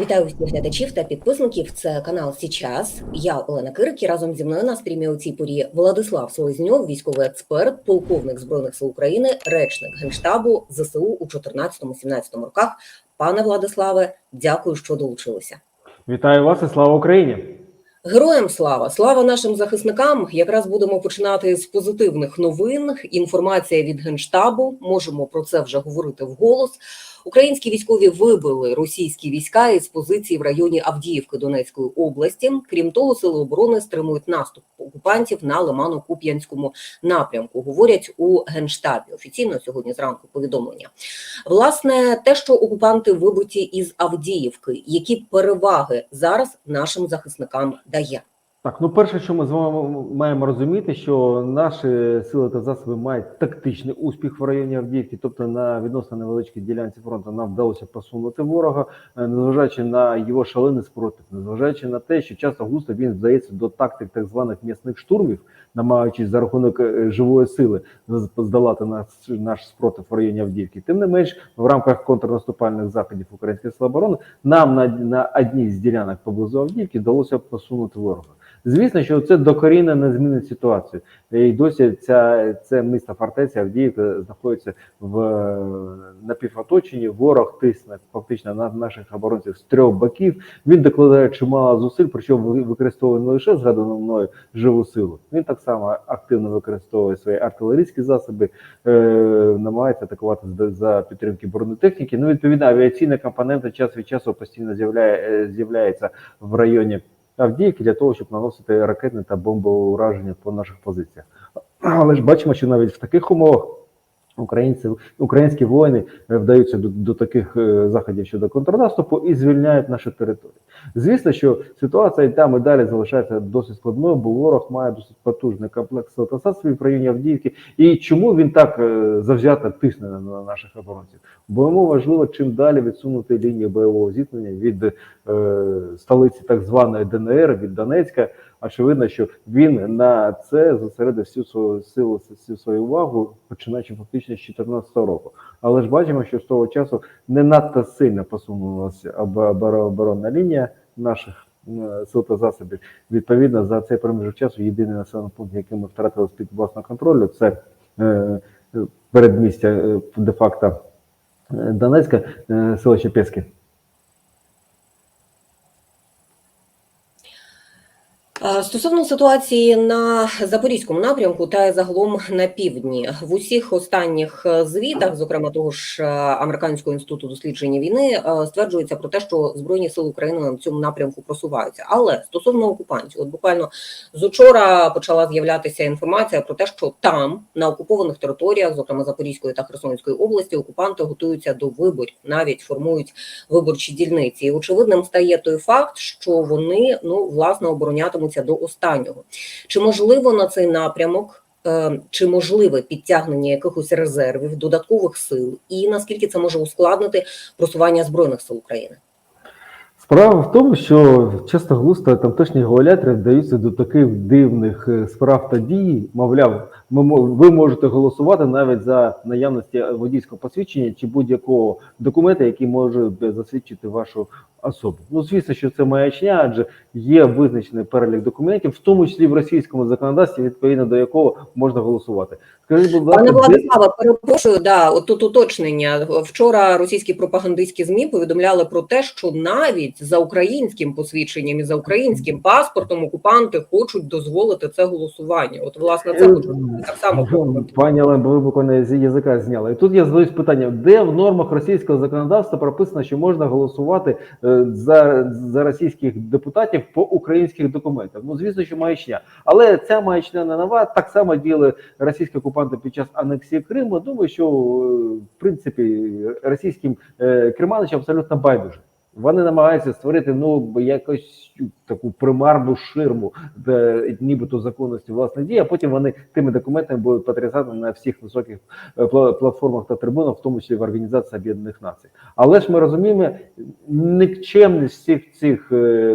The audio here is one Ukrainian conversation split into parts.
Вітаю всіх глядачів та підписників. Це канал Січас. Я Олена Кирик і разом зі мною на стрімі у цій порі Владислав Селезньов, військовий експерт, полковник збройних сил України, речник генштабу ЗСУ у 14-17 роках. Пане Владиславе, дякую, що долучилися. Вітаю вас і слава Україні! Героям слава, слава нашим захисникам. Якраз будемо починати з позитивних новин. Інформація від генштабу. Можемо про це вже говорити вголос. Українські військові вибили російські війська із позицій в районі Авдіївки Донецької області. Крім того, сили оборони стримують наступ окупантів на Лимано-Куп'янському напрямку. Говорять у генштабі. Офіційно сьогодні зранку повідомлення. Власне, те, що окупанти вибиті із Авдіївки, які переваги зараз нашим захисникам дає. Так, ну перше, що ми з вами маємо розуміти, що наші сили та засоби мають тактичний успіх в районі Авдіївки, тобто на відносно невеличкій ділянці фронту нам вдалося посунути ворога, е, незважаючи на його шалений спротив, незважаючи на те, що часто густо він здається до тактик так званих м'ясних штурмів, намагаючись за рахунок е, живої сили здолати наш, наш спротив в районі Авдіївки. Тим не менш, в рамках контрнаступальних заходів української сили оборони нам на, на одній з ділянок поблизу Авдіївки вдалося посунути ворога. Звісно, що це докорінно не змінить ситуацію. І досі ця це місто фортеця Авдіївка знаходиться в напівоточенні. Ворог тисне фактично на наших оборонців з трьох боків. Він докладає чимало зусиль, причому використовує не лише згадану мною живу силу. Він так само активно використовує свої артилерійські засоби, е, намагається атакувати за підтримки бронетехніки. Ну відповідно, авіаційна компонента час від часу постійно з'являє з'являється в районі. Авдіївки для того, щоб наносити ракетне та бомбове ураження по наших позиціях. Але ж бачимо, що навіть в таких умовах українці, українські воїни вдаються до, до таких е, заходів щодо контрнаступу і звільняють наші території. Звісно, що ситуація і там і далі залишається досить складною, бо ворог має досить потужний комплекс засобів в районі Авдіївки. І чому він так е, завзято тисне на наших оборонців? Бо йому важливо чим далі відсунути лінію бойового зіткнення від е, столиці так званої ДНР від Донецька. Очевидно, що він на це зосередив всю свою силу, всю свою увагу, починаючи фактично з 2014 року. Але ж бачимо, що з того часу не надто сильно посунулася оборонна лінія наших сил та засобів. Відповідно, за цей проміжок часу єдиний населений пункт, який ми втратили з під власного контролю, це е, передмістя де-факто Донецька, е, селище Пєски. Стосовно ситуації на запорізькому напрямку та загалом на півдні в усіх останніх звітах, зокрема того ж американського інституту дослідження війни, стверджується про те, що збройні сили України на цьому напрямку просуваються. Але стосовно окупантів, от буквально з учора почала з'являтися інформація про те, що там на окупованих територіях, зокрема Запорізької та Херсонської області, окупанти готуються до виборів, навіть формують виборчі дільниці. І очевидним стає той факт, що вони ну власне оборонятимуть до останнього. Чи можливо на цей напрямок, чи можливе підтягнення якихось резервів, додаткових сил, і наскільки це може ускладнити просування збройних сил України? Справа в тому, що часто глусто тамтешні гауляйтери вдаються до таких дивних справ та дій. Мовляв, ви можете голосувати навіть за наявності водійського посвідчення чи будь-якого документа, який може засвідчити вашу особу. Ну, звісно, що це маячня, адже є визначений перелік документів, в тому числі в російському законодавстві, відповідно до якого можна голосувати. Скажіть, будь ласка, пане Владиславе, перепрошую, да, от тут уточнення. Вчора російські пропагандистські змі повідомляли про те, що навіть за українським посвідченням і за українським паспортом окупанти хочуть дозволити це голосування. От, власне, це хочу так само пані Олен, бо ви буквально з язика зняли. І тут я задаюсь питання: де в нормах російського законодавства прописано, що можна голосувати за за російських депутатів по українських документах? Ну звісно, що маячня, але ця маячня не нова. Так само діяли російські окупанти під час анексії Криму. Думаю, що в принципі російським керманичам абсолютно байдуже. Вони намагаються створити ну якось таку примарну ширму, де нібито законності власне дії, а потім вони тими документами будуть потрясати на всіх високих платформах та трибунах, в тому числі в Організації Об'єднаних Націй. Але ж ми розуміємо нікчемність всіх цих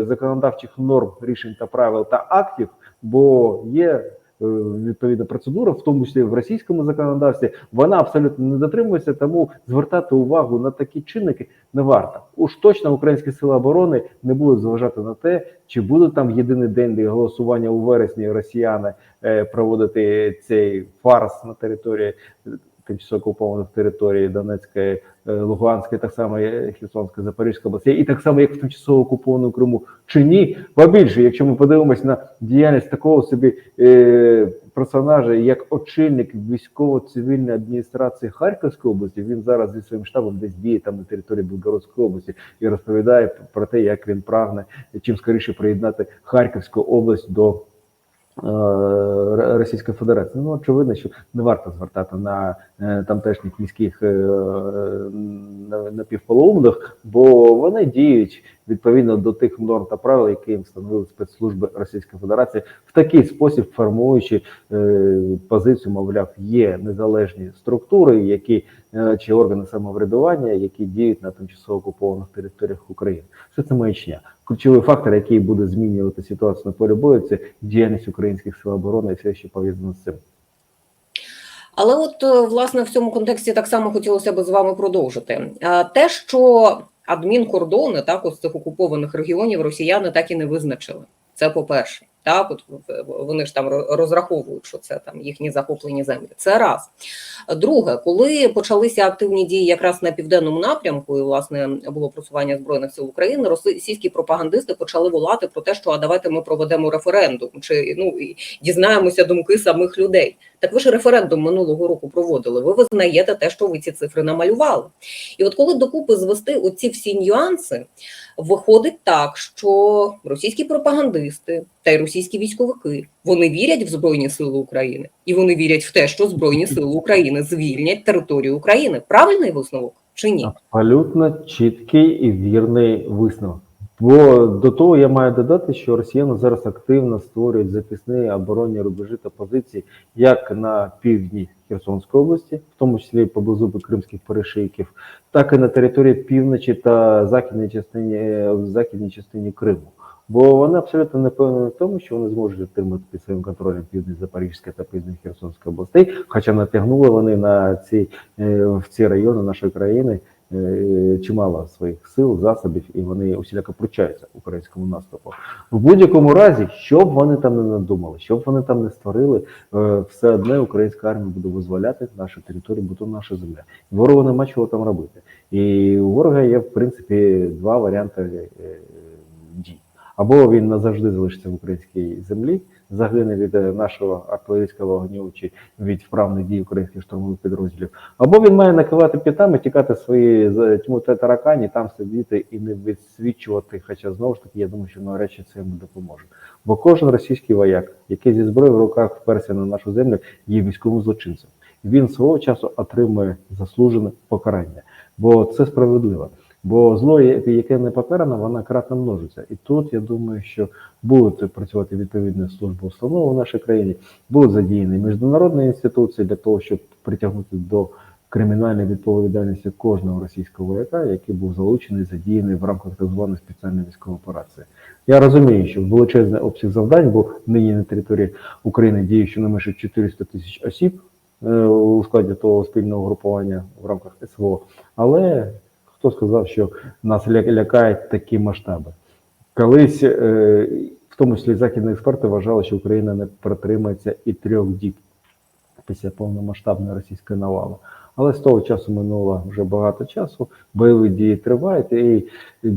законодавчих норм, рішень та правил та актів, бо є е, відповідна процедура, в тому числі в російському законодавстві, вона абсолютно не дотримується, тому звертати увагу на такі чинники не варто. Уж точно українські сили оборони не будуть зважати на те, чи буде там єдиний день для голосування у вересні росіяни е, проводити цей фарс на території е, тимчасово окупованих територій Донецької, е, Луганської, так само Херсонської, Запорізької області, і так само, як в тимчасово окупованому Криму, чи ні? Ба більше, якщо ми подивимось на діяльність такого собі е, персонажа, як очільник військово-цивільної адміністрації Харківської області, він зараз зі своїм штабом десь діє там на території Білгородської області і розповідає про те, як він прагне чим скоріше приєднати Харківську область до Російської Федерації. Ну, очевидно, що не варто звертати на е, тамтешніх міських е, напівполоумних, бо вони діють відповідно до тих норм та правил, які їм встановили спецслужби Російської Федерації, в такий спосіб формуючи е, позицію, мовляв, є незалежні структури, які е, чи органи самоврядування, які діють на тимчасово окупованих територіях України. Все це маячня. Ключовий фактор, який буде змінювати ситуацію на полі бою, це діяльність українських сил оборони і все, що пов'язано з цим. Але от е, власне в цьому контексті так само хотілося б з вами продовжити. Те, що адмінкордони так ось цих окупованих регіонів росіяни так і не визначили. Це по-перше, так от вони ж там розраховують, що це там їхні захоплені землі. Це раз. Друге, коли почалися активні дії якраз на південному напрямку, і власне було просування збройних сил України, російські пропагандисти почали волати про те, що а давайте ми проведемо референдум, чи ну і дізнаємося думки самих людей. Так ви ж референдум минулого року проводили. Ви визнаєте те, що ви ці цифри намалювали. І от коли докупи звести оці всі нюанси, виходить так, що російські пропагандисти та й російські військовики вони вірять в Збройні Сили України, і вони вірять в те, що Збройні Сили України звільнять територію України. Правильний висновок чи ні? Абсолютно чіткий і вірний висновок. Бо до того я маю додати, що росіяни зараз активно створюють захисні оборонні рубежі та позиції як на півдні Херсонської області, в тому числі поблизу кримських перешийків, так і на території півночі та західній частині західній частині Криму. Бо вони абсолютно не впевнені в тому, що вони зможуть отримати під своїм контролем південь Запорізької та південь Херсонської областей, хоча натягнули вони на ці е, в ці райони нашої країни чимало своїх сил, засобів, і вони усіляко пручаються українському наступу. В будь-якому разі, що б вони там не надумали, що б вони там не створили, е, все одне українська армія буде визволяти нашу територію, бо то наша земля. Ворогу нема чого там робити. І у ворога є, в принципі, два варіанти е, дій. Або він назавжди залишиться в українській землі, загине від е, нашого артилерійського вогню чи від вправних дій українських штурмових підрозділів, або він має накивати п'ятами, тікати свої з- тьму та таракані, там сидіти і не відсвічувати. Хоча знову ж таки, я думаю, що навряд чи це йому допоможе. Бо кожен російський вояк, який зі зброєю в руках вперся на нашу землю, є військовим злочинцем. Він свого часу отримує заслужене покарання, бо це справедливо. Бо зло, яке не покарано, воно кратно множиться. І тут я думаю, що будуть працювати відповідні служби установи в нашій країні, будуть задіяні міжнародні інституції для того, щоб притягнути до кримінальної відповідальності кожного російського вояка, який був залучений, задіяний в рамках так званої спеціальної військової операції. Я розумію, що величезний обсяг завдань, бо нині на території України діє щонайменше 400 тисяч осіб е, у складі того спільного групування в рамках СВО. Але хто сказав, що нас ля- лякають такі масштаби? Колись, е, в тому числі західні експерти, вважали, що Україна не протримається і трьох діб після повномасштабної російської навали. Але з того часу минуло вже багато часу, бойові дії тривають, і е,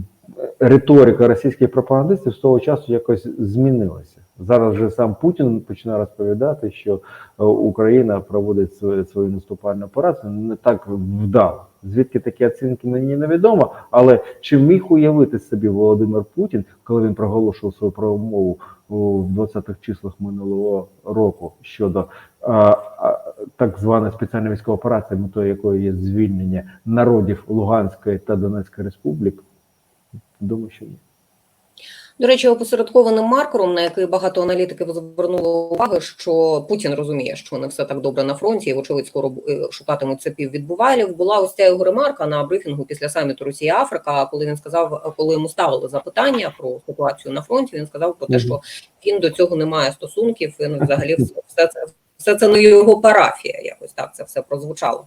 риторика російських пропагандистів з того часу якось змінилася. Зараз вже сам Путін починає розповідати, що е, Україна проводить свою, свою наступальну операцію не так вдало. Звідки такі оцінки мені невідомо, але чи міг уявити собі Володимир Путін, коли він проголошував свою промову у 20-х числах минулого року щодо а, а, так званої спеціальної військової операції, метою якої є звільнення народів Луганської та Донецької республік? Думаю, що ні. До речі, опосередкованим маркером, на який багато аналітиків звернули увагу, що Путін розуміє, що не все так добре на фронті, і вочевидь скоро е, шукатимуть це піввідбувалів. Була ось ця його ремарка на брифінгу після саміту Росія Африка, коли він сказав, коли йому ставили запитання про ситуацію на фронті. Він сказав про те, що він до цього не має стосунків. Він взагалі все, все це. Все це не його парафія, якось так це все прозвучало.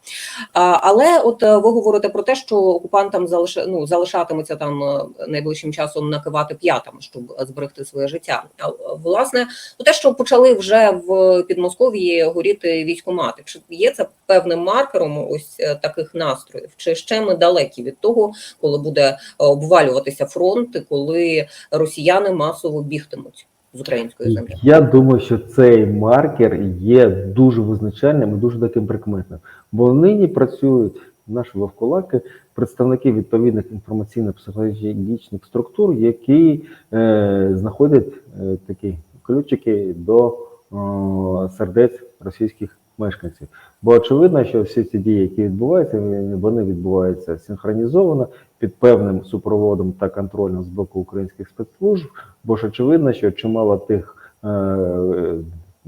А, але от е, ви говорите про те, що окупантам залиш... ну, залишатиметься там е, найближчим часом накивати п'ятами, щоб зберегти своє життя. А власне, ну, те, що почали вже в Підмосков'ї горіти військомати, чи є це певним маркером ось е, таких настроїв? Чи ще ми далекі від того, коли буде обвалюватися фронт, коли росіяни масово бігтимуть з української землі? Я думаю, що цей маркер є дуже визначальним і дуже таким прикметним. Бо нині працюють наші вовкулаки, представники відповідних інформаційно-психологічних структур, які е, знаходять е, такі ключики до е, сердець російських мешканців. Бо очевидно, що всі ці дії, які відбуваються, вони відбуваються синхронізовано під певним супроводом та контролем з боку українських спецслужб. Бо ж очевидно, що чимало тих е,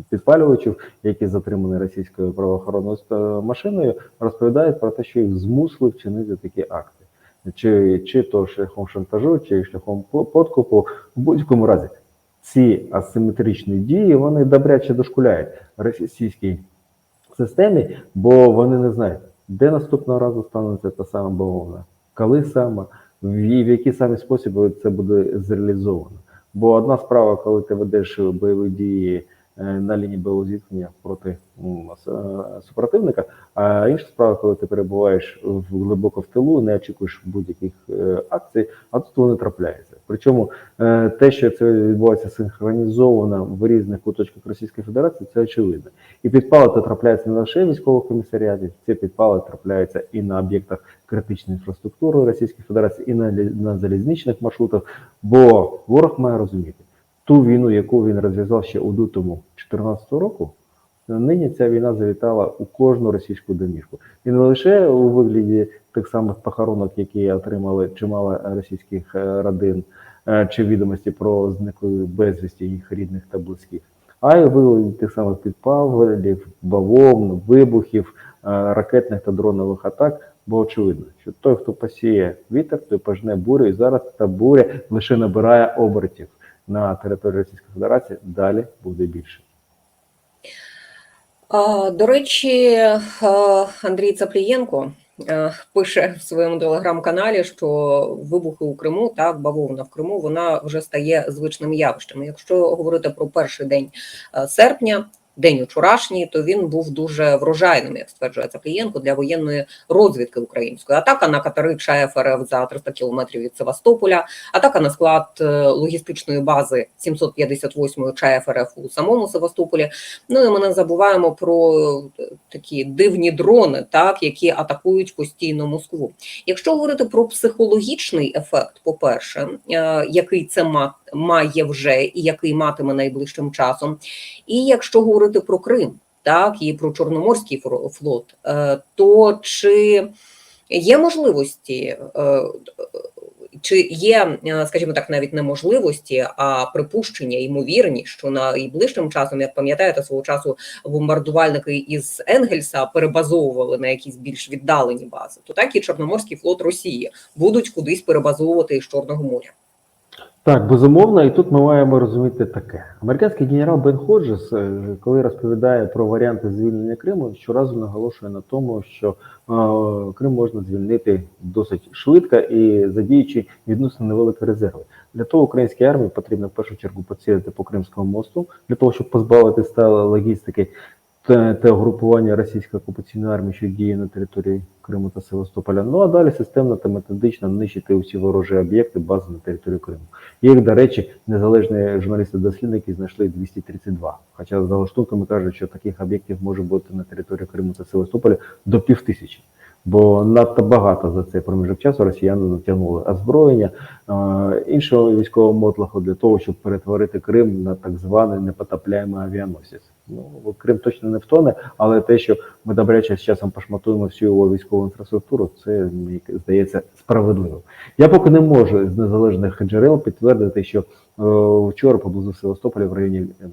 підпалювачів, які затримані російською правоохоронною машиною, розповідають про те, що їх змусили вчинити такі акти, чи, чи то шляхом шантажу, чи шляхом по- подкупу. В будь-якому разі ці асиметричні дії вони добряче дошкуляють російській системі, бо вони не знають, де наступного разу станеться та сама бавовна, коли саме, в, який саме спосіб це буде зреалізовано. Бо одна справа, коли ти ведеш бойові дії е, на лінії бойового зіткнення проти с- е, супротивника, а інша справа, коли ти перебуваєш глибоко в тилу, не очікуєш будь-яких е, акцій, а тут вони трапляються. Причому е, те, що це відбувається синхронізовано в різних куточках Російської Федерації, це очевидно. І підпали трапляються не лише військових комісаріатів, ці підпали трапляються і на об'єктах критичної інфраструктури Російської Федерації, і на, на залізничних маршрутах. Бо ворог має розуміти ту війну, яку він розв'язав ще у лютому 2014 року. Нині ця війна завітала у кожну російську домівку. І не лише у вигляді тих самих похоронок, які отримали чимало російських е, родин, чи відомості про зниклих безвісті їх рідних та близьких, а й у тих самих підпалів, бавовн, вибухів, е, ракетних та дронових атак. Бо очевидно, що той, хто посіє вітер, той пожне бурю, і зараз та буря лише набирає обертів на території Російської Федерації. Далі буде більше. До речі, е, Андрій Цаплієнко е, пише в своєму телеграм-каналі, що вибухи у Криму, так, бавовна в Криму, вона вже стає звичним явищем. Якщо говорити про перший день е, серпня, день вчорашній, то він був дуже врожайним, як стверджує Цаплієнко, для воєнної розвідки української. Атака на катери ЧАЕФ РФ за 300 кілометрів від Севастополя, атака на склад е, логістичної бази 758 ЧАЕФ РФ у самому Севастополі. Ну і ми не забуваємо про е, такі дивні дрони, так які атакують постійно Москву. Якщо говорити про психологічний ефект, по-перше, е, який це ма- має вже і який матиме найближчим часом, і якщо говорити про Крим, так і про Чорноморський флот, е, то чи є можливості? е, Чи є, е, скажімо так, навіть не можливості, а припущення, ймовірні, що найближчим часом, як пам'ятаєте, свого часу бомбардувальники із Енгельса перебазовували на якісь більш віддалені бази, то так і Чорноморський флот Росії будуть кудись перебазовувати із Чорного моря. Так, безумовно, і тут ми маємо розуміти таке. Американський генерал Бен Ходжес, е, коли розповідає про варіанти звільнення Криму, щоразу наголошує на тому, що е, Крим можна звільнити досить швидко і задіючи відносно невеликі резерви. Для того українській армії потрібно в першу чергу поцілити по Кримському мосту, для того, щоб позбавити стали логістики те, те угрупування російської окупаційної армії, що діє на території Криму та Севастополя. Ну а далі системно та методично нищити усі ворожі об'єкти, бази на території Криму. Їх, до речі, незалежні журналісти-дослідники знайшли 232. Хоча за лаштунками кажуть, що таких об'єктів може бути на території Криму та Севастополя до півтисячі. Бо надто багато за цей проміжок часу росіяни натягнули озброєння е, іншого військового мотлаху для того, щоб перетворити Крим на так званий непотопляємий авіаносець. Ну Крим точно не втоне, але те, що ми добряче з часом пошматуємо всю його військову інфраструктуру, це мені здається справедливо. Я поки не можу з незалежних джерел підтвердити, що вчора поблизу Севастополя в районі е,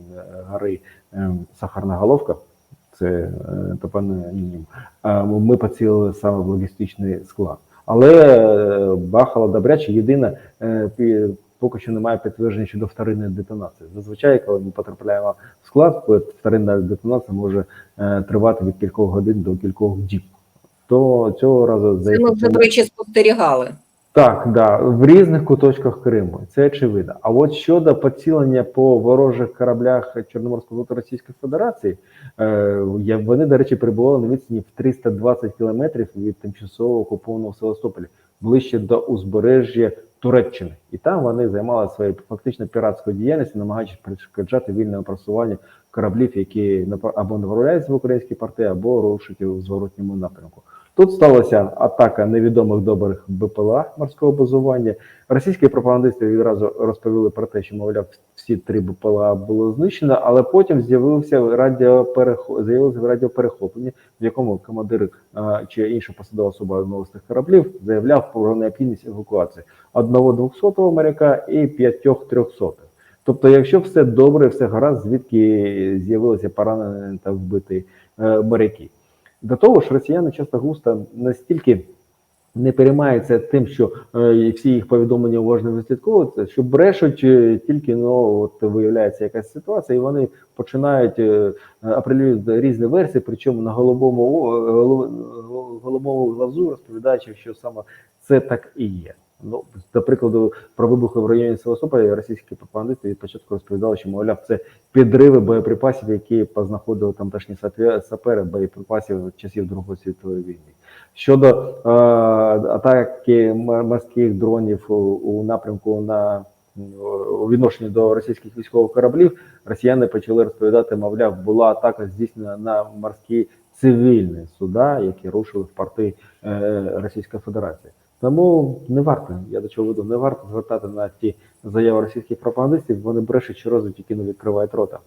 гори е, Сахарна Головка. Це е, топонім. е, Ми поцілили саме в логістичний склад. Але е, бахало добряче. Єдине, е, поки що немає підтвердження щодо вторинної детонації. Зазвичай, коли ми потрапляємо в склад, то вторинна детонація може е, тривати від кількох годин до кількох діб. То цього разу Це ми вже, до речі, спостерігали. так, да, в різних куточках Криму, це очевидно. А от щодо поцілення по ворожих кораблях Чорноморського флоту Російської Федерації, е, вони, до речі, перебували на відстані в 320 кілометрів від тимчасово окупованого Севастополя, ближче до узбережжя Туреччини. І там вони займалися своєю фактично піратською діяльністю, намагаючись перешкоджати вільному просуванню кораблів, які або направляються в українські порти, або рушать у зворотньому напрямку. Тут сталася атака невідомих добрих БПЛА морського базування. Російські пропагандисти відразу розповіли про те, що мовляв всі три БПЛА було знищено, але потім з'явився радіоперехо... з'явилося радіоперехоплення, в якому командир а, чи інша посадова особа одного з тих кораблів заявляв про необхідність евакуації одного двохсотого моряка і п'ятьох трьохсотих. Тобто, якщо все добре, все гаразд, звідки з'явилися поранені та вбиті е, моряки. До того ж, росіяни часто густо настільки не переймаються тим, що е, всі їх повідомлення уважно вислідковуються, що брешуть е, тільки ну, от виявляється якась ситуація, і вони починають е, апелюють різні версії, причому на голубому голубому глазу розповідаючи, що саме це так і є. Ну, до прикладу, про вибухи в районі Севастополя російські пропагандисти від початку розповідали, що мовляв, це підриви боєприпасів, які познаходили тамтешні сапе- сапери боєприпасів часів Другої світової війни. Щодо е, атаки морських дронів у напрямку на у відношенні до російських військових кораблів, росіяни почали розповідати, мовляв, була атака здійснена на морські цивільні суда, які рушили в порти е, Російської Федерації. Тому не варто, я до чого веду, не варто звертати на ті заяви російських пропагандистів, вони брешуть щоразу тільки не відкривають рота.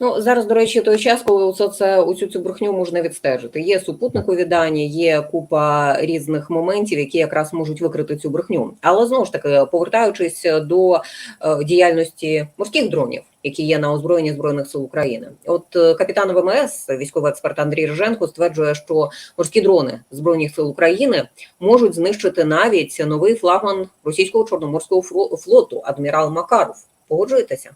Ну зараз, до речі, той час, коли усе це усю цю брехню можна відстежити. Є супутникові дані, є купа різних моментів, які якраз можуть викрити цю брехню. Але знову ж таки, повертаючись до е, діяльності морських дронів, які є на озброєнні збройних сил України, от е, капітан ВМС, військовий експерт Андрій Риженко, стверджує, що морські дрони збройних сил України можуть знищити навіть новий флагман російського чорноморського фло- флоту адмірал Макаров. Погоджуєтеся?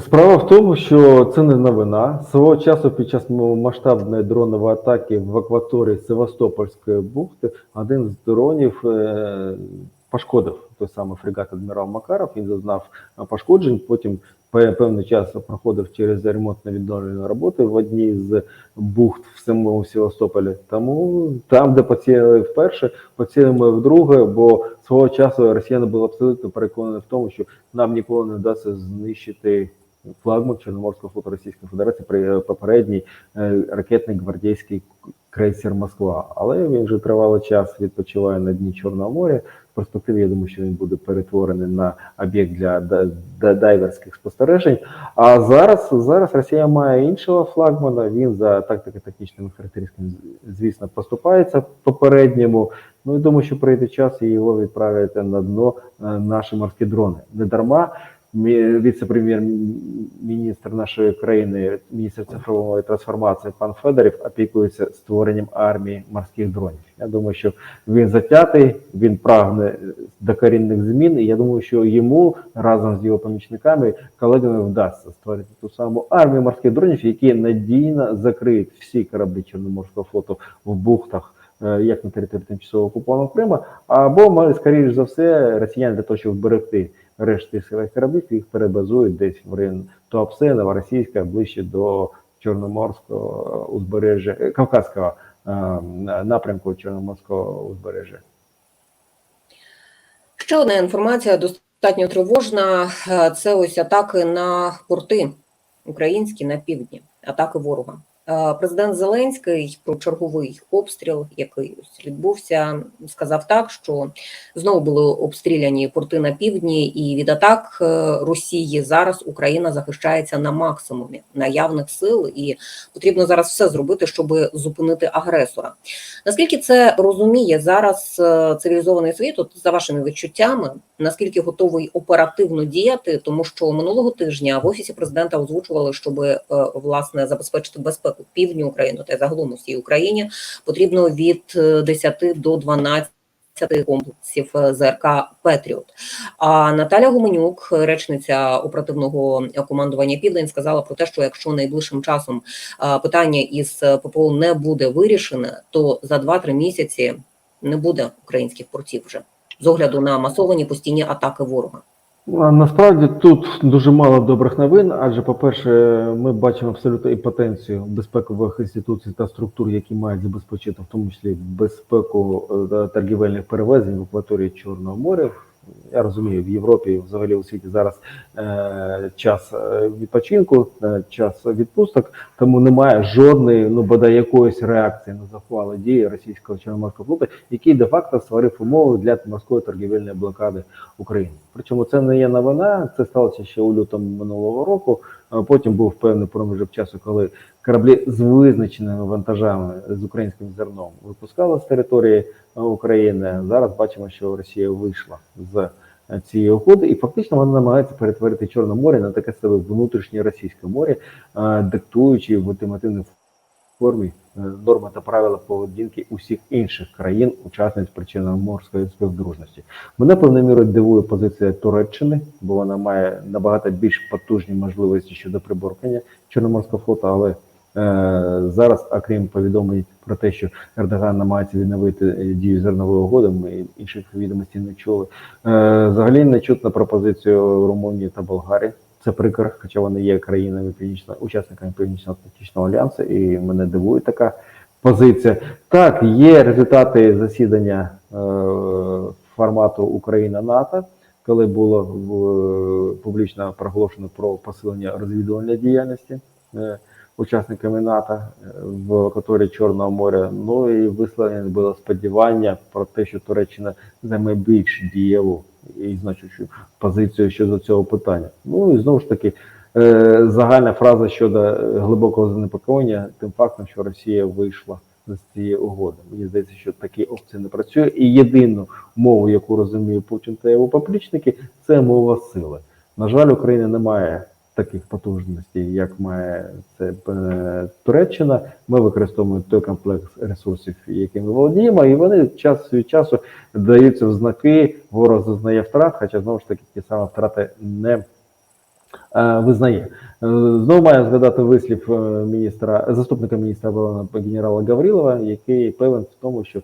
Справа в тому, що це не новина. Свого часу під час масштабної дронової атаки в акваторії Севастопольської бухти один з дронів е, пошкодив той самий фрегат адмірал Макаров. Він зазнав пошкоджень. Потім певний час проходив через ремонтно відновлені роботи в одній з бухт в самому Севастополі. Тому там, де поцілили вперше, поцілимо вдруге, бо свого часу росіяни були абсолютно переконані в тому, що нам ніколи не вдасться знищити флагман Чорноморського флоту Російської Федерації при попередній е, ракетний гвардійський крейсер Москва. Але він вже тривалий час відпочиває на дні Чорного моря. В перспективі я думаю, що він буде перетворений на об'єкт для да- да- дайверських спостережень. А зараз зараз Росія має іншого флагмана. Він за тактико-технічними характеристиками, звісно, поступається попередньому. Ну і думаю, що прийде час і його відправлять на дно е, наші морські дрони. Не дарма віце-прем'єр-міністр нашої країни, міністр цифрової трансформації пан Федорів опікується створенням армії морських дронів. Я думаю, що він затятий, він прагне докорінних змін. І я думаю, що йому разом з його помічниками, колегами вдасться створити ту саму армію морських дронів, які надійно закриють всі кораблі Чорноморського флоту в бухтах. е, Як на території тимчасово окупованого Криму, або скоріш за все, росіяни для того, щоб вберегти решти своїх кораблів, їх перебазують десь в район Туапсе, Новоросійська, ближче до Чорноморського узбережжя, е, Кавказського е, напрямку Чорноморського узбережжя. Ще одна інформація достатньо тривожна. Е, Це ось атаки на порти українські на півдні, атаки ворога. Е, Президент Зеленський про черговий обстріл, який відбувся, сказав так, що знову були обстріляні порти на півдні, і від атак е, Росії зараз Україна захищається на максимумі наявних сил, і потрібно зараз все зробити, щоб зупинити агресора. Наскільки це розуміє зараз е, цивілізований світ, от за вашими відчуттями, наскільки готовий оперативно діяти, тому що минулого тижня в офісі президента озвучували, щоб власне забезпечити безпеку півдню України та загалом усій Україні, потрібно від е, 10 до 12 комплексів е, ЗРК Петріот. А Наталя Гуменюк, речниця оперативного командування Південь, сказала про те, що якщо найближчим часом е, питання із ППО не буде вирішене, то за 2-3 місяці не буде українських портів вже з огляду на масовані постійні атаки ворога. Насправді тут дуже мало добрих новин, адже, по-перше, ми бачимо абсолютно імпотенцію безпекових інституцій та структур, які мають забезпечити в тому числі безпеку е, торгівельних перевезень в акваторії Чорного моря. Я розумію, в Європі, взагалі у світі зараз е, час е, відпочинку, е, час відпусток, тому немає жодної, ну бодай якоїсь реакції на захвали дії російського чорноморського флоту, який де-факто створив умови для морської торгівельної блокади України. Причому це не є новина, це сталося ще у лютому минулого року. Потім був певний проміжок часу, коли кораблі з визначеними вантажами з українським зерном випускали з території е, України. Зараз бачимо, що Росія вийшла з е, цієї угоди, і фактично вона намагається перетворити Чорне море на таке себе внутрішнє російське море, е, диктуючи в ультимативній формі норми та правила поведінки усіх інших країн, учасниць причинно-морської співдружності. Мене певною мірою дивує позиція Туреччини, бо вона має набагато більш потужні можливості щодо приборкання Чорноморського флоту, але е, зараз, окрім повідомлень про те, що Ердоган намагається відновити е, дію зернової угоди, ми інших відомостей не чули. Е, взагалі не чутно про позицію Румунії та Болгарії. Це прикро, хоча вони є країнами північно учасниками північно-атлантичного альянсу, і мене дивує така позиція. Так, є результати засідання е, формату Україна НАТО, коли було в, публічно проголошено про посилення розвідувальної діяльності е, учасниками НАТО е, в акваторії Чорного моря. Ну і висловлено було сподівання про те, що Туреччина займе більш дієву і значущу позицію щодо цього питання. Ну і знову ж таки. Е, Загальна фраза щодо глибокого занепокоєння тим фактом, що Росія вийшла з цієї угоди. Мені здається, що такі опції не працює. І єдину мову, яку розуміє Путін та його поплічники, це мова сили. На жаль, Україна не має таких потужностей, як має це е, Туреччина. Ми використовуємо той комплекс ресурсів, якими володіємо, і вони час від часу даються в знаки. Ворог зазнає втрат, хоча знову ж таки ті самі втрати не е, визнає. Е, Знову маю згадати вислів міністра, заступника міністра оборони генерала Гаврилова, який певен в тому, що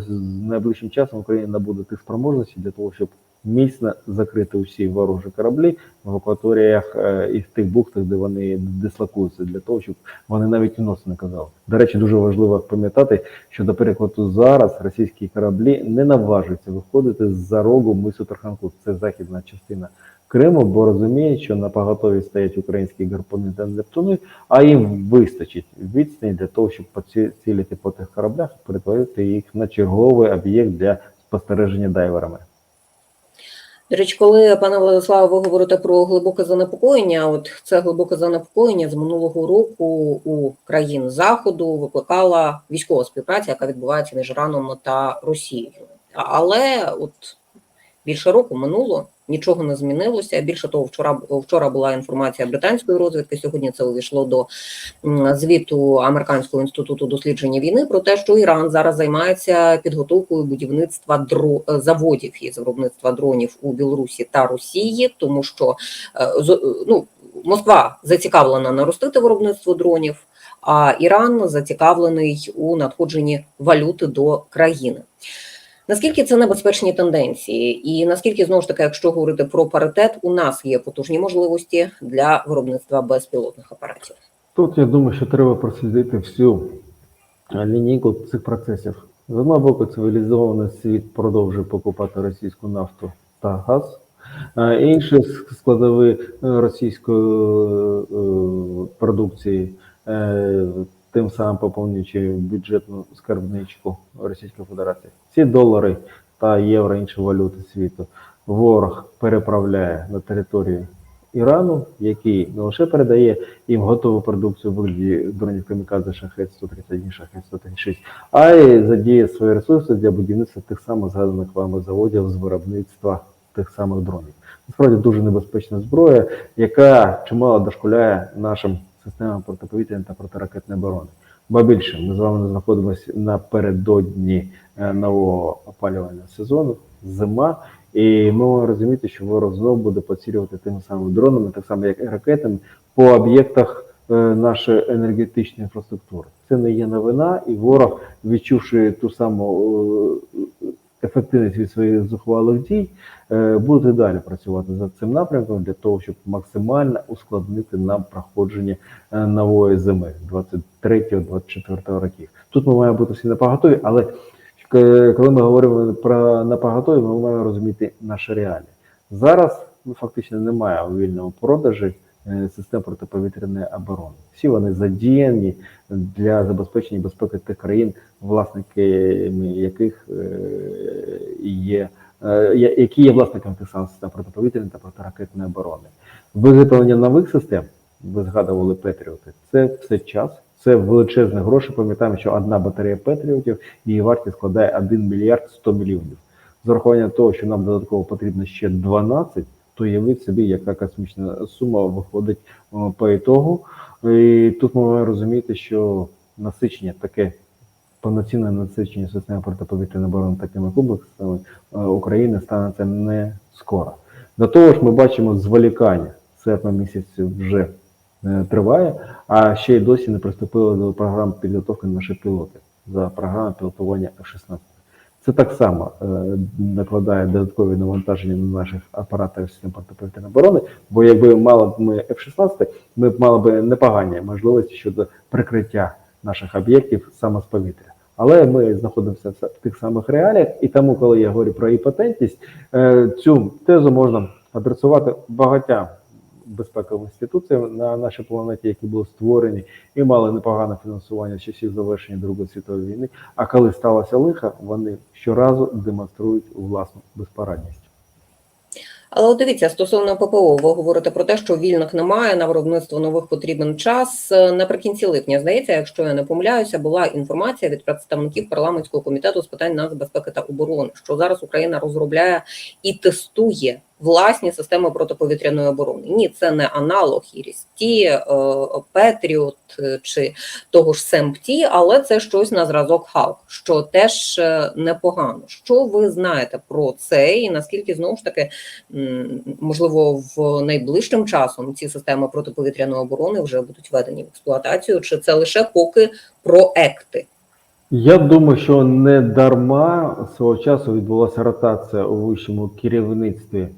з найближчим часом Україна набуде тих спроможностей для того, щоб міцно закрити усі ворожі кораблі в акваторіях е, і в тих бухтах, де вони дислокуються, для того, щоб вони навіть і носа не казали. До речі, дуже важливо пам'ятати, що до прикладу зараз російські кораблі не наважуються виходити з-за рогу мису Тарханкут. Це західна частина Криму, бо розуміють, що на поготові стоять українські гарпуни та нептуни, а їм вистачить відстані для того, щоб поцілити по тих кораблях перетворити їх на черговий об'єкт для спостереження дайверами. До речі, коли пане Владиславе, ви говорите про глибоке занепокоєння, от це глибоке занепокоєння з минулого року у країн заходу викликала військова співпраця, яка відбувається між Іраном та Росією. Але от більше року минуло, нічого не змінилося. Більше того, вчора вчора була інформація британської розвідки. Сьогодні це увійшло до звіту Американського інституту дослідження війни про те, що Іран зараз займається підготовкою будівництва дро е, заводів із виробництва дронів у Білорусі та Росії, тому що е, ну, Москва зацікавлена наростити виробництво дронів, а Іран зацікавлений у надходженні валюти до країни. Наскільки це небезпечні тенденції, і наскільки знову ж таки, якщо говорити про паритет, у нас є потужні можливості для виробництва безпілотних апаратів? Тут я думаю, що треба прослідити всю лінійку цих процесів. З одного боку, цивілізований світ продовжує покупати російську нафту та газ. Інші складові е, російської е, продукції е, тим самим поповнюючи бюджетну скарбничку Російської Федерації. Ці долари та євро, інші валюти світу ворог переправляє на територію Ірану, який не лише передає їм готову продукцію в вигляді дронів камікадзе шахет 131, шахет 136, а й задіє свої ресурси для будівництва тих самих згаданих вами заводів з виробництва тих самих дронів. Насправді дуже небезпечна зброя, яка чимало дошкуляє нашим системам протиповітряної та протиракетної оборони. Ба більше, ми з вами знаходимося напередодні е, нового опалювального сезону, зима, і ми маємо розуміти, що ворог знову буде поцілювати тими самими дронами, так само як і ракетами, по об'єктах е, нашої енергетичної інфраструктури. Це не є новина, і ворог, відчувши ту саму е, ефективність від своїх зухвалих дій, е, буде далі працювати за цим напрямком для того, щоб максимально ускладнити нам проходження е, нової зими 23-24 років. Тут ми маємо бути всі на поготові, але коли ми говоримо про напоготові, ми маємо розуміти наші реалії. Зараз ну, фактично немає у вільному продажі е, систем протиповітряної оборони. Всі вони задіяні для забезпечення безпеки тих країн, власниками яких е, є, е, які є власниками тих самих систем протиповітряної та протиракетної оборони. Виготовлення нових систем, ви згадували Петріоти, це все час, це величезні гроші. Пам'ятаємо, що одна батарея Петріотів, її вартість складає 1 мільярд 100 мільйонів. З урахуванням того, що нам додатково потрібно ще 12, то уявіть собі, яка космічна сума виходить по ітогу. І тут ми маємо розуміти, що насичення таке повноцінне насичення системи протиповітряної оборони такими комплексами е, України станеться не скоро. До того ж, ми бачимо зволікання. Серпня місяць вже е, триває, а ще й досі не приступили до програм підготовки наші пілоти за програмою пілотування F-16. Це так само е, накладає додаткові навантаження на наших операторів систем протиповітряної оборони, бо якби мали б ми F-16, ми б мали б непогані можливості щодо прикриття наших об'єктів саме з повітря. Але ми знаходимося в тих самих реаліях, і тому, коли я говорю про імпотентність, е, цю тезу можна адресувати багатьом безпековим інституціям на нашій планеті, які були створені і мали непогане фінансування з часів завершення Другої світової війни. А коли сталося лихо, вони щоразу демонструють власну безпорадність. Але от дивіться, стосовно ППО, ви говорите про те, що вільних немає, на виробництво нових потрібен час. Наприкінці липня, здається, якщо я не помиляюся, була інформація від представників парламентського комітету з питань нацбезпеки та оборони, що зараз Україна розробляє і тестує власні системи протиповітряної оборони. Ні, це не аналог Ірісті, Петріот е, чи того ж СЕМПТІ, але це щось на зразок ХАУК, що теж е, непогано. Що ви знаєте про це, і наскільки знову ж таки можливо в найближчим часом ці системи протиповітряної оборони вже будуть введені в експлуатацію, чи це лише поки проекти? Я думаю, що не дарма свого часу відбулася ротація у вищому керівництві е,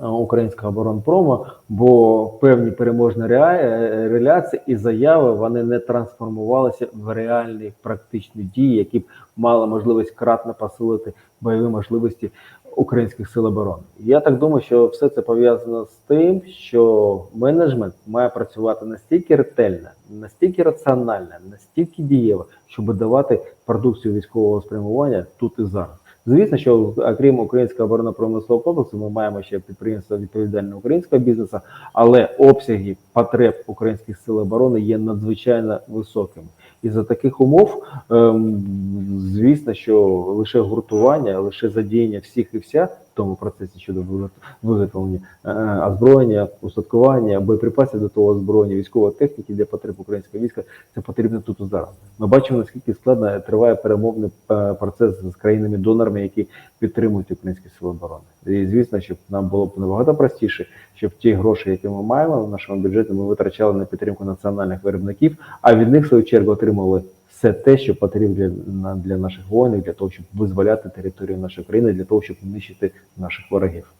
українського оборонпрому, бо певні переможні реляції і заяви вони не трансформувалися в реальні практичні дії, які б мали можливість кратно посилити бойові можливості українських сил оборони. Я так думаю, що все це пов'язано з тим, що менеджмент має працювати настільки ретельно, настільки раціонально, настільки дієво, щоб давати продукцію військового спрямування тут і зараз. Звісно, що окрім українського оборонно-промислового комплексу, ми маємо ще підприємства відповідального українського бізнесу, але обсяги потреб українських сил оборони є надзвичайно високими. І за таких умов, ем, звісно, що лише гуртування, лише задіяння всіх і вся тому процесі щодо вигот- виготовлення е, озброєння, устаткування, боєприпасів до того озброєння, військової техніки для потреб українського війська, це потрібно тут і зараз. Ми бачимо, наскільки складно триває перемовний е, процес з країнами-донорами, які підтримують українські сили оборони. І звісно, щоб нам було б набагато простіше, щоб ті гроші, які ми маємо в нашому бюджеті, ми витрачали на підтримку національних виробників, а від них в свою чергу отримали все те, що потрібно для, для наших воїнів, для того, щоб визволяти територію нашої країни, для того, щоб нищити наших ворогів.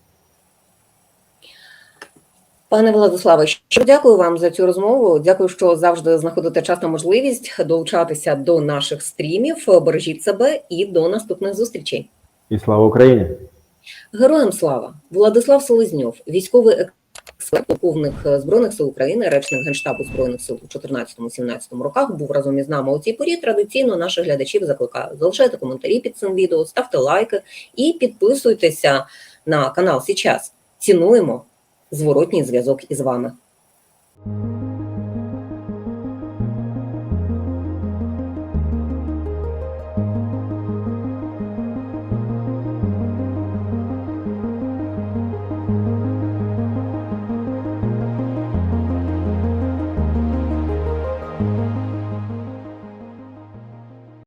Пане Владиславе, що дякую вам за цю розмову. Дякую, що завжди знаходите час та можливість долучатися до наших стрімів. Бережіть себе і до наступних зустрічей. І слава Україні! Героям слава! Владислав Селезньов, військовий експерт, полковник збройних сил України, речник генштабу збройних сил у 2014-17 роках, був разом із нами у цій порі. Традиційно наших глядачів закликаю залишайте коментарі під цим відео, ставте лайки і підписуйтеся на канал Сейчас Цінуємо зворотній зв'язок із вами.